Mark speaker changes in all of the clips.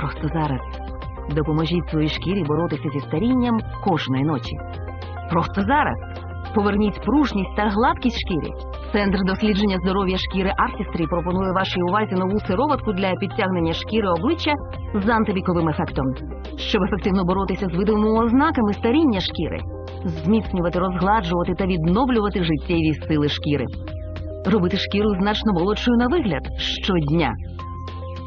Speaker 1: просто зараз. Допоможіть своїй шкірі боротися зі старінням кожної ночі. Просто зараз. Поверніть пружність та гладкість шкірі. Центр дослідження здоров'я шкіри Artistry пропонує вашій увазі нову сироватку для підтягнення шкіри обличчя з антивіковим ефектом, щоб ефективно боротися з видимими ознаками старіння шкіри, зміцнювати, розгладжувати та відновлювати життєві сили шкіри, робити шкіру значно молодшою на вигляд щодня.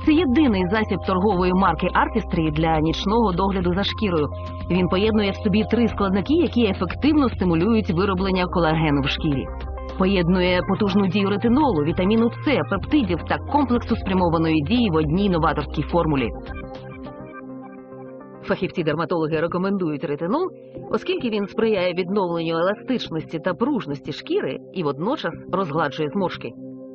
Speaker 1: Це єдиний засіб торгової марки Artistry для нічного догляду за шкірою. Він поєднує в собі три складники, які ефективно стимулюють вироблення колагену в шкірі. Поєднує потужну дію ретинолу, вітаміну С, пептидів та комплексу спрямованої дії в одній новаторській формулі. Фахівці-дерматологи рекомендують ретинол, оскільки він сприяє відновленню еластичності та пружності шкіри і водночас розгладжує зморшки.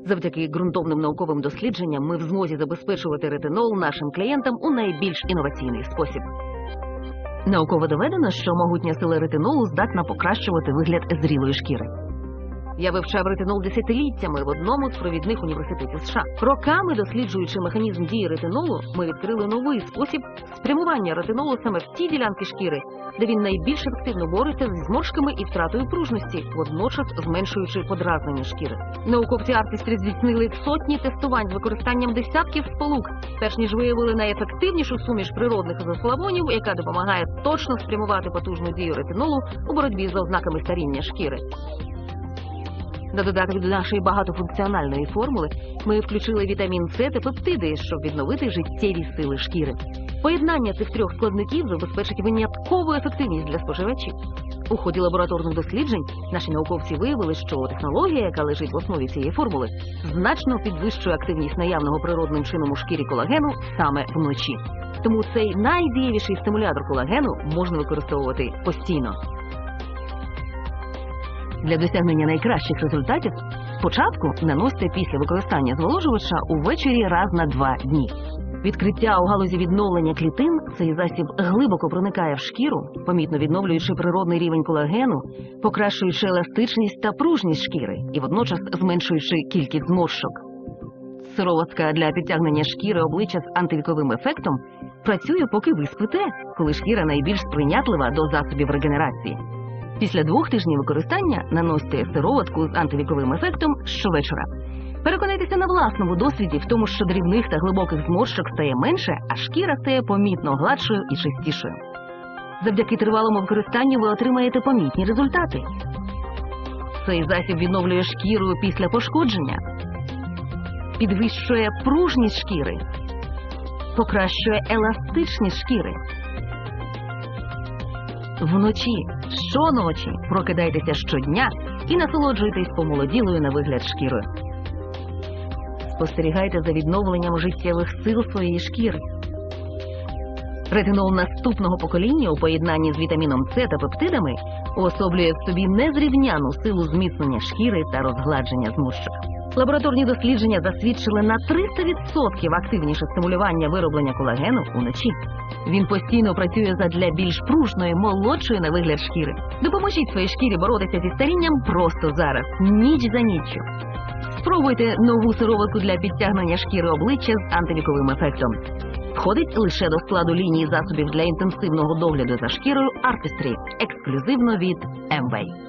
Speaker 1: Завдяки ґрунтовним науковим дослідженням ми в змозі забезпечувати ретинол нашим клієнтам у найбільш інноваційний спосіб. Науково доведено, що могутня сила ретинолу здатна покращувати вигляд зрілої шкіри. Я вивчав ретинол десятиліттями в одному з провідних університетів США. Роками досліджуючи механізм дії ретинолу, ми відкрили новий спосіб спрямування ретинолу саме в ті ділянки шкіри, де він найбільш ефективно бореться зі зморшками і втратою пружності, водночас зменшуючи подразнення шкіри. Науковці Artistry здійснили сотні тестувань з використанням десятків сполук, перш ніж виявили найефективнішу суміш природних ізофлавонів, яка допомагає точно спрямувати потужну дію ретинолу у боротьбі з ознаками старіння шкіри. На додаток до нашої багатофункціональної формули ми включили вітамін С та пептиди, щоб відновити життєві сили шкіри. Поєднання цих трьох складників забезпечить виняткову ефективність для споживачів. У ході лабораторних досліджень наші науковці виявили, що технологія, яка лежить в основі цієї формули, значно підвищує активність наявного природним чином у шкірі колагену саме вночі. Тому цей найдієвіший стимулятор колагену можна використовувати постійно. Для досягнення найкращих результатів спочатку наносьте після використання зволожувача увечері раз на два дні. Відкриття у галузі відновлення клітин цей засіб глибоко проникає в шкіру, помітно відновлюючи природний рівень колагену, покращуючи еластичність та пружність шкіри і водночас зменшуючи кількість зморшок. Сироватка для підтягнення шкіри обличчя з антивіковим ефектом працює, поки ви спите, коли шкіра найбільш сприйнятлива до засобів регенерації. Після двох тижнів використання наносьте сироватку з антивіковим ефектом щовечора. Переконайтеся на власному досвіді в тому, що дрібних та глибоких зморщок стає менше, а шкіра стає помітно гладшою і чистішою. Завдяки тривалому використанню ви отримаєте помітні результати. Цей засіб відновлює шкіру після пошкодження, підвищує пружність шкіри, покращує еластичність шкіри. Вночі, щоночі прокидайтеся щодня і насолоджуйтесь помолоділою на вигляд шкірою. Спостерігайте за відновленням життєвих сил своєї шкіри. Ретинол наступного покоління у поєднанні з вітаміном С та пептидами уособлює в собі незрівняну силу зміцнення шкіри та розгладження зморщок. Лабораторні дослідження засвідчили на 300% активніше стимулювання вироблення колагену уночі. Він постійно працює задля більш пружної, молодшої на вигляд шкіри. Допоможіть своїй шкірі боротися зі старінням просто зараз, ніч за ніччю. Спробуйте нову сироватку для підтягнення шкіри обличчя з антивіковим ефектом. Входить лише до складу лінії засобів для інтенсивного догляду за шкірою Artistry, ексклюзивно від MWay.